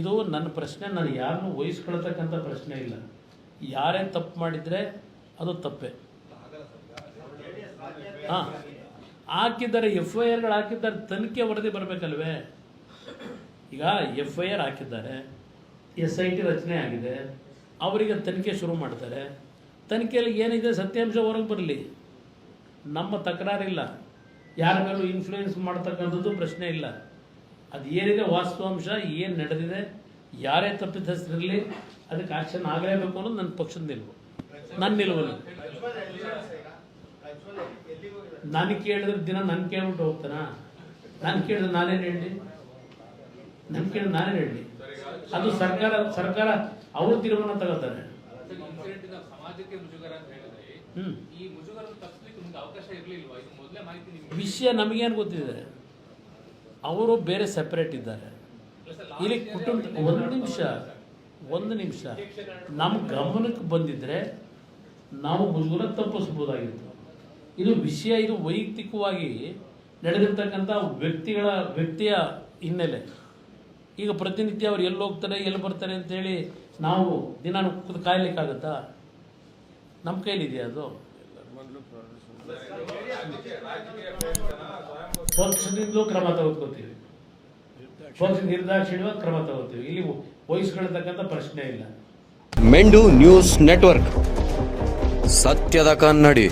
ಇದು ನನ್ನ ಪ್ರಶ್ನೆ, ನಾನು ಯಾರನ್ನೂ ವಹಿಸ್ಕೊಳ್ತಕ್ಕಂಥ ಪ್ರಶ್ನೆ ಇಲ್ಲ. ಯಾರೇ ತಪ್ಪು ಮಾಡಿದರೆ ಅದು ತಪ್ಪೇ. ಹಾಂ. ಹಾಕಿದ್ದಾರೆ ಎಫ್ ಐ ಆರ್ಗಳು ಹಾಕಿದ್ದಾರೆ, ತನಿಖೆ ವರದಿ ಬರಬೇಕಲ್ವೇ? ಈಗ ಎಫ್ ಐ ಆರ್ ಹಾಕಿದ್ದಾರೆ ಎಸ್ ಐ ಟಿ ರಚನೆ ಆಗಿದೆ, ಅವರಿಗೆ ತನಿಖೆ ಶುರು ಮಾಡ್ತಾರೆ. ತನಿಖೆಯಲ್ಲಿ ಏನಿದೆ, ಸತ್ಯಾಂಶ ಹೊರಗೆ ಬರಲಿ. ನಮ್ಮ ತಕರಾರಿಲ್ಲ. ಯಾರ ಮೇಲೂ ಇನ್ಫ್ಲೂಯೆನ್ಸ್ ಮಾಡ್ತಕ್ಕಂಥದ್ದು ಪ್ರಶ್ನೆ ಇಲ್ಲ. ಅದು ಏನಿದೆ ವಾಸ್ತವಾಂಶ ಏನು ನಡೆದಿದೆ ಯಾರೇ ತಪ್ಪಿತಸ್ಥರಿರಲಿ ಅದಕ್ಕೆ ಆಕ್ಷನ್ ಆಗಲೇಬೇಕು ಅನ್ನೋದು ನನ್ನ ಪಕ್ಷದ ನಿಲುವು. ನನ್ನ ನಿಲುವಲ್ಲಿ ನಾನು ಕೇಳಿದ್ರೆ ದಿನ ನಾನು ಕೇಳ್ಬಿಟ್ಟು ಹೋಗ್ತಾನ? ನಾನು ಕೇಳಿದ್ರೆ ನಾನೇನು ಹೇಳಿ ನಾನು ಕೇಳಿದ್ರೆ ನಾನೇನು ಹೇಳಿ ಅದು ಸರ್ಕಾರ ಸರ್ಕಾರ ಅವರು ತೀರ್ಮಾನ ತಗೋತಾರೆ. ವಿಷಯ ನಮಗೇನು ಗೊತ್ತಿದೆ? ಅವರು ಬೇರೆ ಸೆಪರೇಟ್ ಇದ್ದಾರೆ. ಇಲ್ಲಿ ಕುಟುಂಬ ಒಂದು ನಿಮಿಷ ಒಂದು ನಿಮಿಷ. ನಮ್ಮ ಗಮನಕ್ಕೆ ಬಂದಿದ್ರೆ ನಾವು ಮುಜುಗುರ ತಪ್ಪಿಸ್ಬೋದಾಗಿತ್ತು. ಇದು ವಿಷಯ, ಇದು ವೈಯಕ್ತಿಕವಾಗಿ ನಡೆದಿರ್ತಕ್ಕಂಥ ವ್ಯಕ್ತಿಗಳ, ವ್ಯಕ್ತಿಯ ಹಿನ್ನೆಲೆ. ಈಗ ಪ್ರತಿನಿತ್ಯ ಅವ್ರು ಎಲ್ಲಿ ಹೋಗ್ತಾರೆ, ಎಲ್ಲಿ ಬರ್ತಾರೆ ಅಂತೇಳಿ ನಾವು ದಿನ ಕೂತು ಕಾಯ್ಲಿಕ್ಕಾಗತ್ತಾ? ನಮ್ಮ ಕೈಲಿದೆಯಾ ಅದು? ಪಕ್ಷದಿಂದಲೂ ಕ್ರಮ ತಗೋತೀವಿ ಪಕ್ಷ ನಿರ್ದಾಕ್ಷಿಣ್ಯ ಕ್ರಮ ತಗೋತೀವಿ ಇಲ್ಲಿ ವಹಿಸ್ಕೊಳ್ತಕ್ಕಂಥ ಪ್ರಶ್ನೆ ಇಲ್ಲ. ಮೆಂಡು ನ್ಯೂಸ್ ನೆಟ್ವರ್ಕ್. ಸತ್ಯದ ಕನ್ನಡಿ.